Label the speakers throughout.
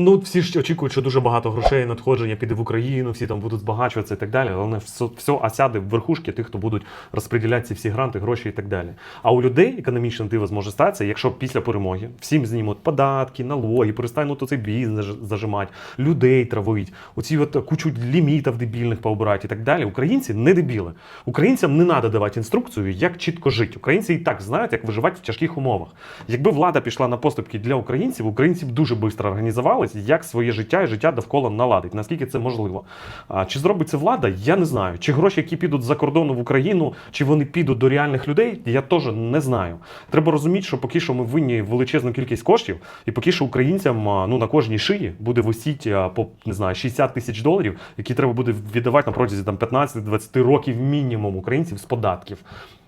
Speaker 1: Ну, всі ж очікують, що дуже багато грошей надходження піде в Україну, всі там будуть збагачуватися і так далі. Але все, все осяде в верхушки тих, хто будуть розподіляти ці всі гранти, гроші і так далі. А у людей економічне диво зможе статися, якщо після перемоги всім знімуть податки, налоги, перестануть оцей бізнес зажимати, людей травить, оці от кучу лімітів дебільних поубирати і так далі. Українці не дебіли. Українцям не треба давати інструкцію, як чітко жити. Українці і так знають, як виживати в тяжких умовах. Якби влада пішла на поступки для українців, українці б дуже швидко організувались, як своє життя і життя довкола наладить. Наскільки це можливо? А, чи зробить це влада? Я не знаю. Чи гроші, які підуть за кордону в Україну, чи вони підуть до реальних людей, я теж не знаю. Треба розуміти, що поки що ми винні величезну кількість коштів, і поки що українцям ну на кожній шиї буде висіти по не знаю 60 тисяч доларів, які треба буде віддавати на протязі там 15-20 років мінімум українців з податків.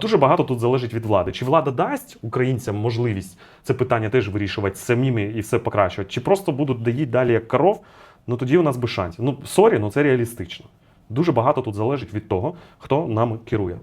Speaker 1: Дуже багато тут залежить від влади. Чи влада дасть українцям можливість це питання теж вирішувати самими і все покращувати, чи просто будуть доїти далі як коров? Ну тоді у нас би шансів. Ну сорі, ну це реалістично. Дуже багато тут залежить від того, хто нами керує.